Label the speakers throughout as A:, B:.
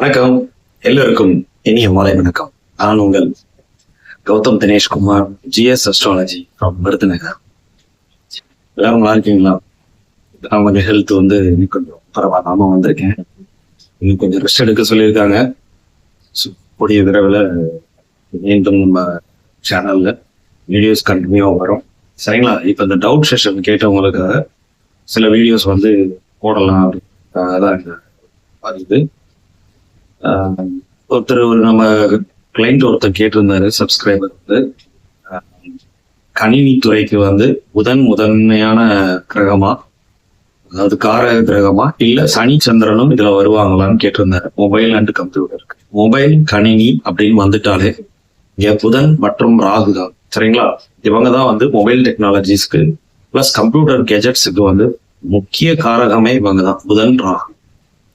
A: வணக்கம். எல்லோருக்கும் இனிய மாலை வணக்கம். நான் உங்கள் Gautham Dineshkumar GS astrology from Virudhunagar. எல்லாரும் நல்லா இருக்கீங்களா? நான் கொஞ்சம் ஹெல்த் வந்து இன்னும் கொஞ்சம் பரவாயில்லாம வந்திருக்கேன். இன்னும் கொஞ்சம் ரெஸ்ட் எடுக்க சொல்லியிருக்காங்க. ஸோ கூடிய விரைவில் மீண்டும் நம்ம சேனல்ல வீடியோஸ் கண்டினியூவாக வரும். சரிங்களா? இப்போ இந்த டவுட் செஷன் கேட்டவங்களுக்காக சில வீடியோஸ் வந்து போடலாம். அப்படின்றதுக்காக தான் பதிவு. ஒருத்தர் ஒரு நம்ம கிளைண்ட் ஒருத்தர் கேட்டிருந்தாரு சப்ஸ்கிரைபர் வந்து. கணினித்துறைக்கு கணினி துறைக்கு வந்து புதன் முதன்மையான கிரகமா அதாவது காரக கிரகமா இல்ல சனி சந்திரனும் இதுல வருவாங்களான்னு கேட்டிருந்தாரு. மொபைல் அண்ட் கம்ப்யூட்டருக்கு மொபைல் கணினி அப்படின்னு வந்துட்டாலே இங்க புதன் மற்றும் ராகு தான். சரிங்களா? இவங்க தான் வந்து மொபைல் டெக்னாலஜிஸ்க்கு பிளஸ் கம்ப்யூட்டர் கெஜெட்ஸுக்கு வந்து முக்கிய காரகமே இவங்க தான் புதன் ராகு.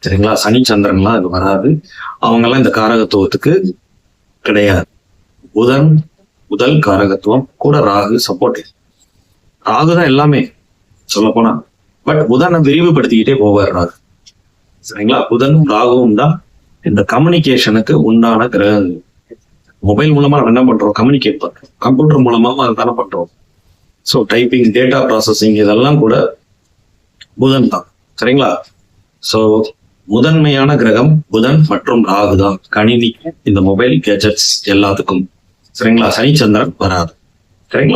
A: சரிங்களா? சனி சந்திரன்லாம் அது வராது. அவங்கெல்லாம் இந்த காரகத்துவத்துக்கு கிடையாது. புதன் முதல் காரகத்துவம் கூட ராகு சப்போர்ட் ராகு தான் எல்லாமே சொல்ல போனா பட் புதனை விரிவுபடுத்திக்கிட்டே போவார் ராகு. சரிங்களா? புதனும் ராகுவும் தான் இந்த கம்யூனிகேஷனுக்கு உண்டான கிரகங்கள். மொபைல் மூலமா நம்ம என்ன பண்றோம்? கம்யூனிகேட் பண்றோம். கம்ப்யூட்டர் மூலமா அதை தானே பண்றோம். ஸோ டைப்பிங் டேட்டா ப்ராசஸிங் இதெல்லாம் கூட புதன் தான். சரிங்களா? ஸோ முதன்மையான கிரகம் புதன் மற்றும் ராகு தான். கணினி இந்த மொபைல் கேஜெட்ஸ் எல்லாத்துக்கும். சரிங்களா? சனி சந்திரன் வராது. சரிங்களா?